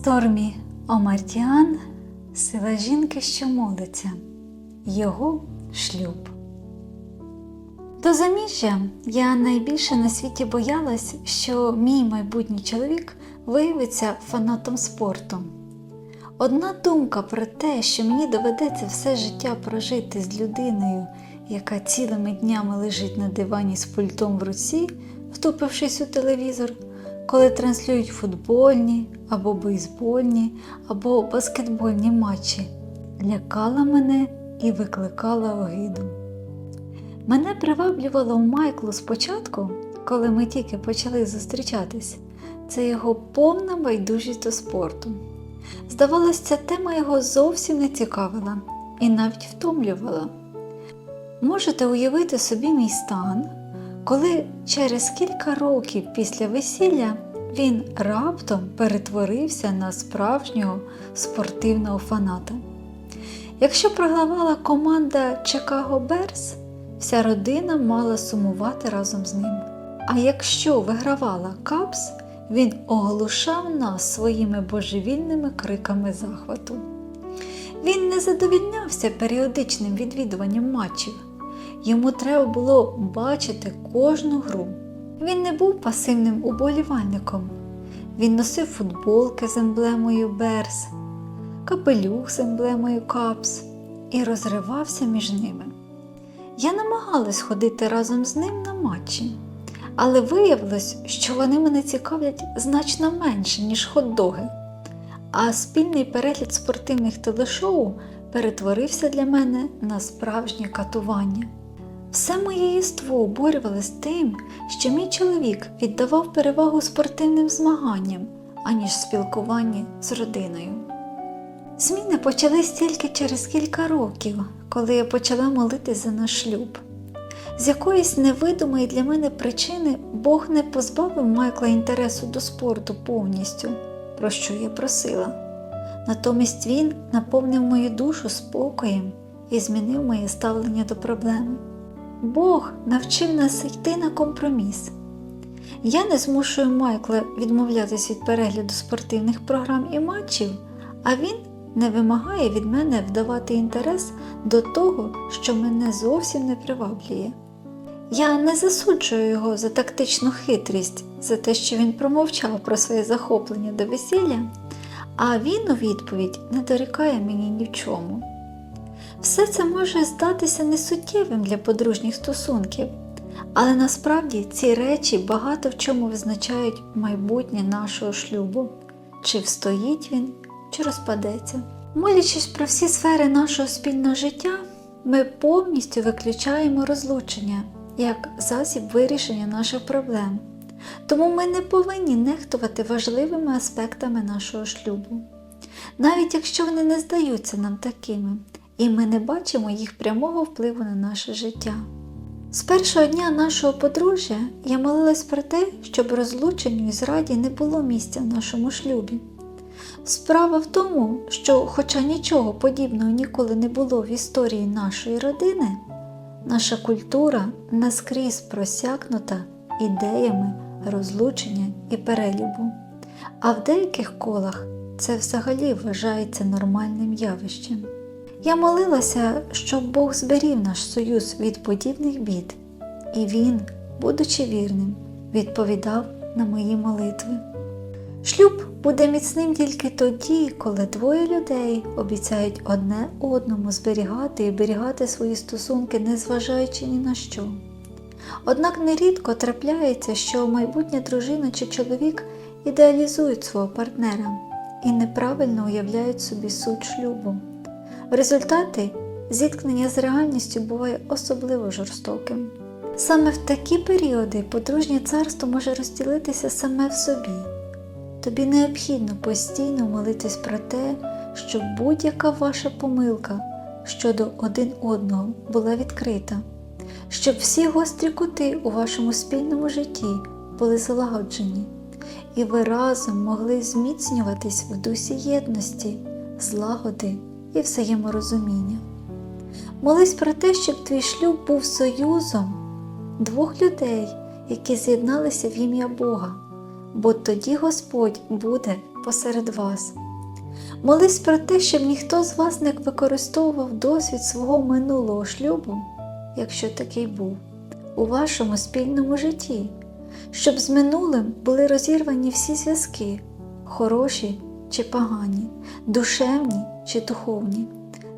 Стормі Омартіан сила жінки, що молиться, його шлюб. До заміжжя я найбільше на світі боялась, що мій майбутній чоловік виявиться фанатом спорту. Одна думка про те, що мені доведеться все життя прожити з людиною, яка цілими днями лежить на дивані з пультом в руці, втупившись у телевізор, коли транслюють футбольні або бейсбольні, або баскетбольні матчі, лякала мене і викликала огиду. Мене приваблювало Майклу спочатку, коли ми тільки почали зустрічатись, це його повна байдужість до спорту. Здавалося, ця тема його зовсім не цікавила і навіть втомлювала. Можете уявити собі мій стан, коли через кілька років після весілля він раптом перетворився на справжнього спортивного фаната. Якщо програвала команда Чикаго Берс, вся родина мала сумувати разом з ним. А якщо вигравала Капс, він оглушав нас своїми божевільними криками захвату. Він не задовільнявся періодичним відвідуванням матчів. Йому треба було бачити кожну гру. Він не був пасивним уболівальником. Він носив футболки з емблемою Берс, капелюх з емблемою Капс і розривався між ними. Я намагалась ходити разом з ним на матчі, але виявилось, що вони мене цікавлять значно менше, ніж хот-доги. А спільний перегляд спортивних телешоу перетворився для мене на справжнє катування. Все моє єство обурювалось тим, що мій чоловік віддавав перевагу спортивним змаганням, аніж спілкуванні з родиною. Зміни почались тільки через кілька років, коли я почала молитись за наш шлюб. З якоїсь невидимої для мене причини Бог не позбавив Майкла інтересу до спорту повністю, про що я просила. Натомість він наповнив мою душу спокоєм і змінив моє ставлення до проблеми. Бог навчив нас йти на компроміс. Я не змушую Майкла відмовлятись від перегляду спортивних програм і матчів, а він не вимагає від мене вдавати інтерес до того, що мене зовсім не приваблює. Я не засуджую його за тактичну хитрість, за те, що він промовчав про своє захоплення до весілля, а він у відповідь не дорікає мені ні в чому. Все це може здатися несуттєвим для подружніх стосунків, але насправді ці речі багато в чому визначають майбутнє нашого шлюбу, чи встоїть він, чи розпадеться. Молячись про всі сфери нашого спільного життя, ми повністю виключаємо розлучення як засіб вирішення наших проблем. Тому ми не повинні нехтувати важливими аспектами нашого шлюбу. Навіть якщо вони не здаються нам такими, і ми не бачимо їх прямого впливу на наше життя. З першого дня нашого подружжя я молилась про те, щоб розлученню і зраді не було місця в нашому шлюбі. Справа в тому, що, хоча нічого подібного ніколи не було в історії нашої родини, наша культура наскрізь просякнута ідеями розлучення і перелюбу, а в деяких колах це взагалі вважається нормальним явищем. Я молилася, щоб Бог зберіг наш союз від подібних бід, і Він, будучи вірним, відповідав на мої молитви. Шлюб буде міцним тільки тоді, коли двоє людей обіцяють одне одному зберігати і оберігати свої стосунки, незважаючи ні на що. Однак нерідко трапляється, що майбутня дружина чи чоловік ідеалізують свого партнера і неправильно уявляють собі суть шлюбу. В результаті зіткнення з реальністю буває особливо жорстоким. Саме в такі періоди подружнє царство може розділитися саме в собі. Тобі необхідно постійно молитись про те, щоб будь-яка ваша помилка щодо один одного була відкрита, щоб всі гострі кути у вашому спільному житті були злагоджені, і ви разом могли зміцнюватись в дусі єдності, злагоди і взаєморозуміння. Молись про те, щоб твій шлюб був союзом двох людей, які з'єдналися в ім'я Бога, бо тоді Господь буде посеред вас. Молись про те, щоб ніхто з вас не використовував досвід свого минулого шлюбу, якщо такий був, у вашому спільному житті, щоб з минулим були розірвані всі зв'язки, хороші чи погані, душевні чи духовні.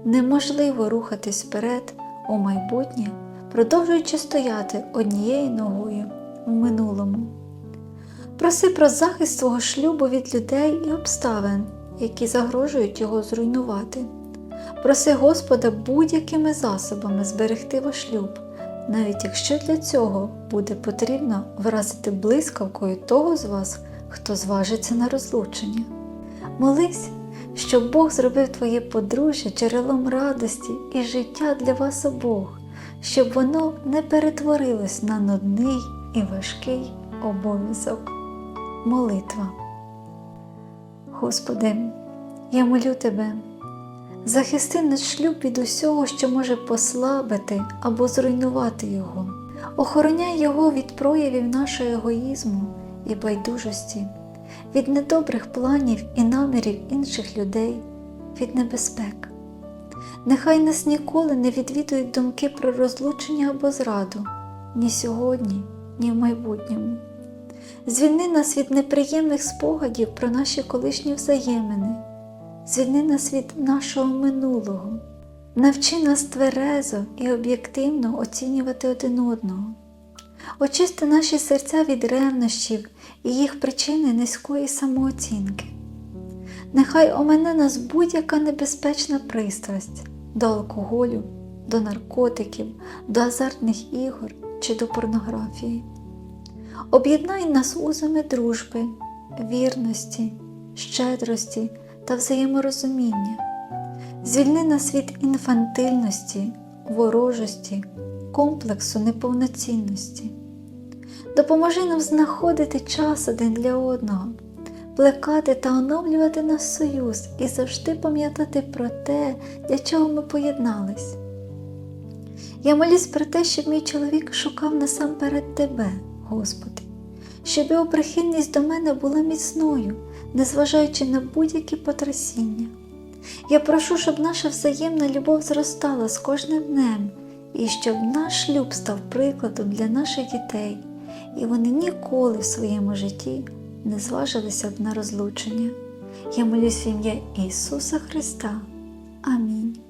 Неможливо рухатись вперед у майбутнє, продовжуючи стояти однією ногою у минулому. Проси про захист свого шлюбу від людей і обставин, які загрожують його зруйнувати. Проси Господа будь-якими засобами зберегти ваш шлюб, навіть якщо для цього буде потрібно вразити блискавкою того з вас, хто зважиться на розлучення. Молись, щоб Бог зробив твоє подружжя джерелом радості і життя для вас обох, щоб воно не перетворилось на нудний і важкий обов'язок. Молитва. Господи, я молю Тебе, захисти наш шлюб від усього, що може послабити або зруйнувати його, охороняй його від проявів нашого егоїзму і байдужості, від недобрих планів і намірів інших людей, від небезпек. Нехай нас ніколи не відвідують думки про розлучення або зраду ні сьогодні, ні в майбутньому. Звільни нас від неприємних спогадів про наші колишні взаємини, звільни нас від нашого минулого, навчи нас тверезо і об'єктивно оцінювати один одного, очисти наші серця від ревнощів і їх причини низької самооцінки. Нехай омине нас будь-яка небезпечна пристрасть до алкоголю, до наркотиків, до азартних ігор чи до порнографії. Об'єднай нас узами дружби, вірності, щедрості та взаєморозуміння. Звільни нас від інфантильності, ворожості, комплексу неповноцінності. Допоможи нам знаходити час один для одного, плекати та оновлювати наш союз і завжди пам'ятати про те, для чого ми поєднались. Я молюсь про те, щоб мій чоловік шукав насамперед Тебе, Господи, щоб його прихильність до мене була міцною, незважаючи на будь-які потрясіння. Я прошу, щоб наша взаємна любов зростала з кожним днем, і щоб наш шлюб став прикладом для наших дітей, і вони ніколи в своєму житті не зважилися б на розлучення. Я молюсь в ім'я Ісуса Христа. Амінь.